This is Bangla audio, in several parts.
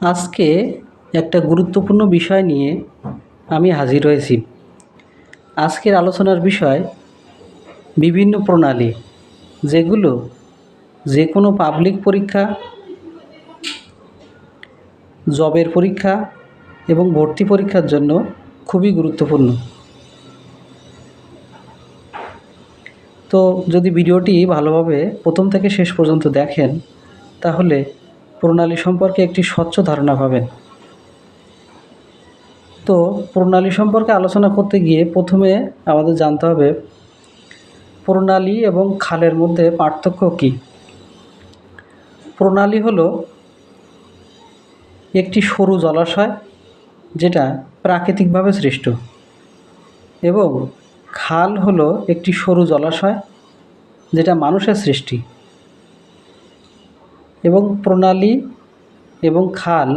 আজকে একটা গুরুত্বপূর্ণ বিষয় নিয়ে আমি হাজির হয়েছি। আজকের আলোচনার বিষয় বিভিন্ন প্রণালী, যেগুলো যে কোনো পাবলিক পরীক্ষা জবের পরীক্ষা এবং ভর্তি পরীক্ষার জন্য খুবই গুরুত্বপূর্ণ। তো যদি ভিডিওটি ভালোভাবে প্রথম থেকে শেষ পর্যন্ত দেখেন, তাহলে প্রণালী সম্পর্কে একটি স্বচ্ছ ধারণা পাবেন। তো প্রণালী সম্পর্কে আলোচনা করতে গিয়ে প্রথমে আমাদের জানতে হবে, প্রণালী এবং খালের মধ্যে পার্থক্য কী? প্রণালী হলো একটি সরু জলাশয় যেটা প্রাকৃতিকভাবে সৃষ্ট এবং খাল হলো একটি সরু জলাশয় যেটা মানুষের সৃষ্টি। এবং প্রণালী এবং খাল,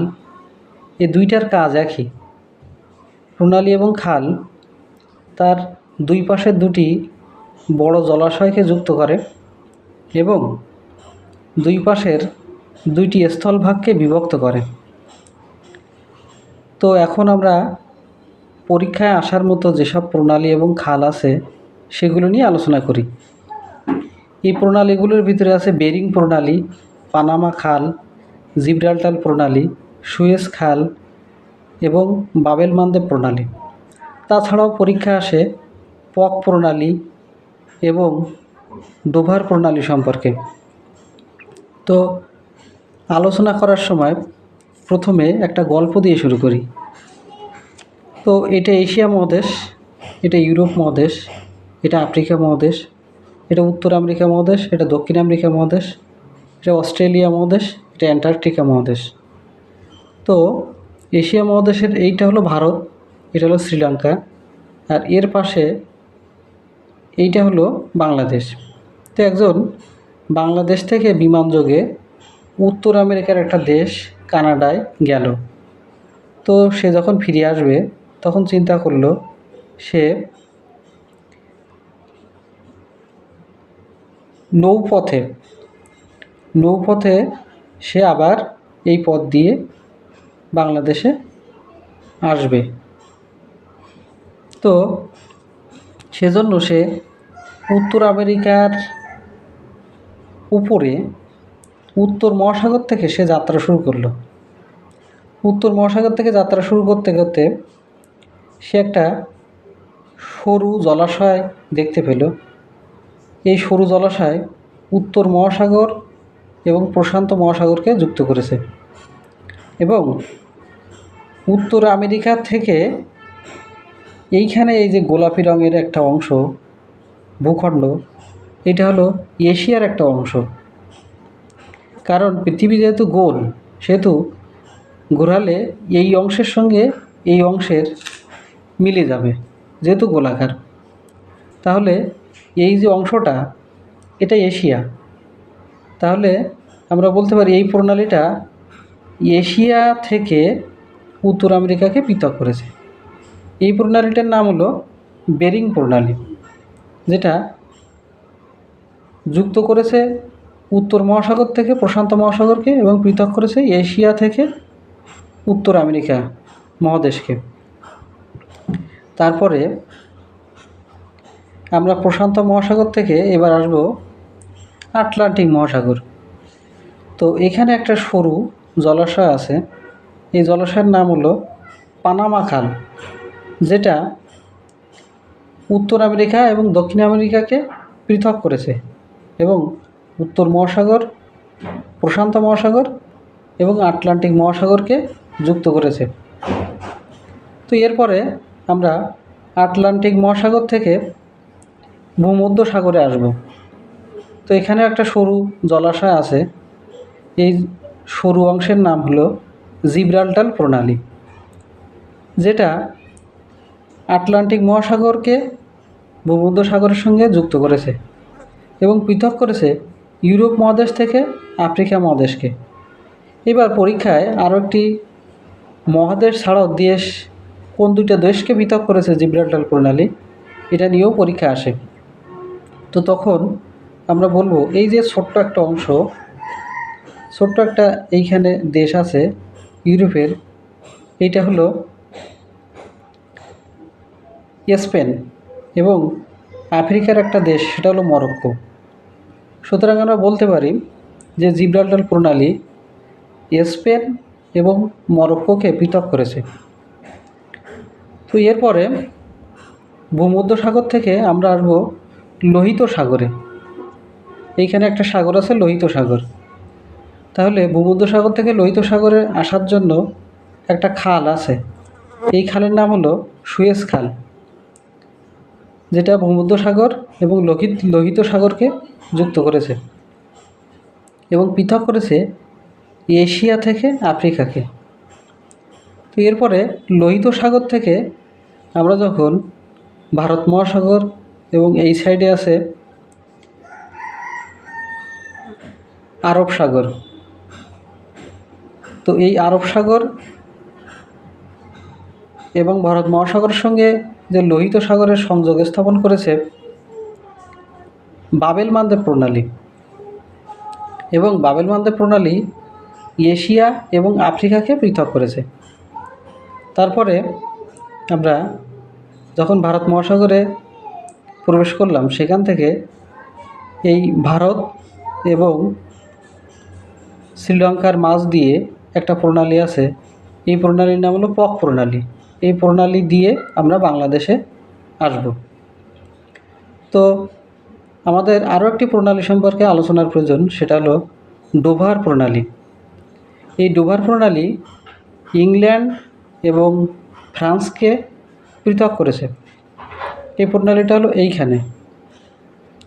এ দুইটার কাজ একই। প্রণালী এবং খাল তার দুই পাশের দুটি বড় জলাশয়কে যুক্ত করে এবং দুই পাশের দুইটি স্থলভাগকে বিভক্ত করে। তো এখন আমরা পরীক্ষায় আসার মতো যেসব প্রণালী এবং খাল আছে, সেগুলো নিয়ে আলোচনা করি। এই প্রণালীগুলোর ভিতরে আছে বেরিং প্রণালী পানামা খাল জিব্রাল্টার প্রণালী, সুয়েজ খাল এবং বাবেল মান্দেব প্রণালী। তাছাড়াও পরীক্ষা আসে পক প্রণালী এবং ডোভার প্রণালী সম্পর্কে। তো আলোচনা করার সময় প্রথমে একটা গল্প দিয়ে শুরু করি। তো এটা এশিয়া মহাদেশ, এটা ইউরোপ মহাদেশ, এটা আফ্রিকা মহাদেশ, এটা উত্তর আমেরিকা মহাদেশ, এটা দক্ষিণ আমেরিকা মহাদেশ এটা অস্ট্রেলিয়া মহাদেশ, এটা অ্যান্টার্কটিকা মহাদেশ। তো এশিয়া মহাদেশের এইটা হলো ভারত, এটা হলো শ্রীলঙ্কা, আর এর পাশে এইটা হলো বাংলাদেশ। তো একজন বাংলাদেশ থেকে বিমানযোগে উত্তর আমেরিকার একটা দেশ, কানাডায় গেল। তো সে যখন ফিরে আসবে, তখন চিন্তা করল সে নৌপথে নৌপথে সে আবার এই পথ দিয়ে বাংলাদেশে আসবে। তো সেজন্য সে উত্তর আমেরিকার উপরে উত্তর মহাসাগর থেকে সে যাত্রা শুরু করল। উত্তর মহাসাগর থেকে যাত্রা শুরু করতে করতে সে একটা সরু জলাশয় দেখতে পেল। এই সরু জলাশয় উত্তর মহাসাগর এবং প্রশান্ত মহাসাগরকে যুক্ত করেছে। এবং উত্তর আমেরিকা থেকে এইখানে এই যে গোলাপি রঙের একটা অংশ, ভূখণ্ড, এটা হলো এশিয়ার একটা অংশ। কারণ পৃথিবী যেহেতু গোল, সেহেতু ঘোরালে এই অংশের সঙ্গে এই অংশের মিলে যাবে, যেহেতু গোলাকার। তাহলে এই যে অংশটা, এটা এশিয়া। তাহলে আমরা বলতে পারি এই প্রণালীটা এশিয়া থেকে উত্তর আমেরিকাকে পৃথক করেছে। এই প্রণালীটার নাম হলো বেরিং প্রণালী, যেটা যুক্ত করেছে উত্তর মহাসাগর থেকে প্রশান্ত মহাসাগরকে এবং পৃথক করেছে এশিয়া থেকে উত্তর আমেরিকা মহাদেশকে। তারপরে আমরা প্রশান্ত মহাসাগর থেকে এবার আসব আটলান্টিক মহাসাগর। তো এখানে একটা সরু জলাশয় আছে। এই জলাশয়ের নাম হলো পানামা খাল, যেটা উত্তর আমেরিকা এবং দক্ষিণ আমেরিকাকে পৃথক করেছে এবং উত্তর মহাসাগর, প্রশান্ত মহাসাগর এবং আটলান্টিক মহাসাগরকে যুক্ত করেছে। তো এরপরে আমরা আটলান্টিক মহাসাগর থেকে ভূমধ্য সাগরে আসব। তো এখানে একটা সরু জলাশয় আছে। এই সরু অংশের নাম হলো জিব্রাল্টাল প্রণালী, যেটা আটলান্টিক মহাসাগরকে ভূমধ্য সাগরের সঙ্গে যুক্ত করেছে এবং পৃথক করেছে ইউরোপ মহাদেশ থেকে আফ্রিকা মহাদেশকে। এবার পরীক্ষায় আরও একটি মহাদেশ ছাড়াও দেশ কোন দুইটা দেশকে পৃথক করেছে জিব্রাল্টার প্রণালী, এটা নিয়েও পরীক্ষা আসে। তো তখন আমরা বলব, এই যে ছোট্ট একটা অংশ, ছোট্ট একটা এইখানে দেশ আছে ইউরোপের, এইটা হলো স্পেন এবং আফ্রিকার একটা দেশ, সেটা হলো মরক্কো। সুতরাং আমরা বলতে পারি যে জিব্রাল্টার প্রণালী স্পেন এবং মরক্কোকে পৃথক করেছে। তো এরপরে ভূমধ্যসাগর থেকে আমরা আসব লোহিত সাগরে। এইখানে একটা সাগর আছে লোহিত সাগর। তাহলে ভূমধ্যসাগর থেকে লোহিত সাগরে আসার জন্য একটা খাল আছে। এই খালের নাম হলো সুয়েজ খাল। যেটা ভূমধ্যসাগর এবং লোহিত লোহিত সাগরকে যুক্ত করেছে এবং পৃথক করেছে এশিয়া থেকে আফ্রিকাকে। তো এরপরে লোহিত সাগর থেকে আমরা যখন ভারত মহাসাগর এবং এই সাইডে আছে আরব সাগর। তো এই আরব সাগর এবং ভারত মহাসাগরের সঙ্গে যে লোহিত সাগরের সংযোগ স্থাপন করেছে, বাবেল মান্দের প্রণালী। এবং বাবেল মান্দের প্রণালী এশিয়া এবং আফ্রিকাকে পৃথক করেছে। তারপরে আমরা যখন ভারত মহাসাগরে প্রবেশ করলাম, সেখান থেকে এই ভারত এবং শ্রীলঙ্কার মাছ দিয়ে একটা প্রণালী আছে। এই প্রণালীর নাম হলো পক প্রণালী। এই প্রণালী দিয়ে আমরা বাংলাদেশে আসব। তো আমাদের আরও একটি প্রণালী সম্পর্কে আলোচনার প্রয়োজন, সেটা হলো ডোভার প্রণালী। এই ডোভার প্রণালী ইংল্যান্ড এবং ফ্রান্সকে পৃথক করেছে। এই প্রণালীটা হলো এইখানে।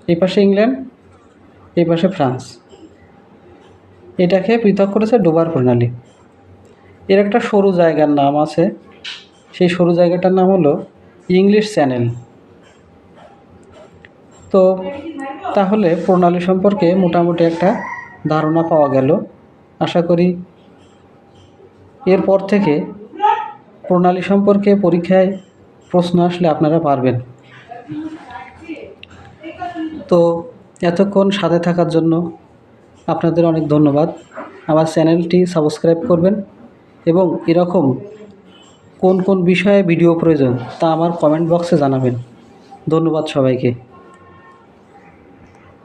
এই পাশে ইংল্যান্ড, এই পাশে ফ্রান্স। এটাকে পৃথক করেছে ডোবার প্রণালী। এর একটা সরু জায়গার নাম আছে। সেই সরু জায়গাটার নাম হলো ইংলিশ চ্যানেল। তো তাহলে প্রণালী সম্পর্কে মোটামুটি একটা ধারণা পাওয়া গেল। আশা করি এরপর থেকে প্রণালী সম্পর্কে পরীক্ষায় প্রশ্ন আসলে আপনারা পারবেন। তো এতক্ষণ সাথে থাকার জন্য আপনাদের অনেক ধন্যবাদ। আমার চ্যানেলটি সাবস্ক্রাইব করবেন এবং এরকম কোন কোন বিষয়ে ভিডিও প্রয়োজন তা আমার কমেন্ট বক্সে জানাবেন। ধন্যবাদ সবাইকে।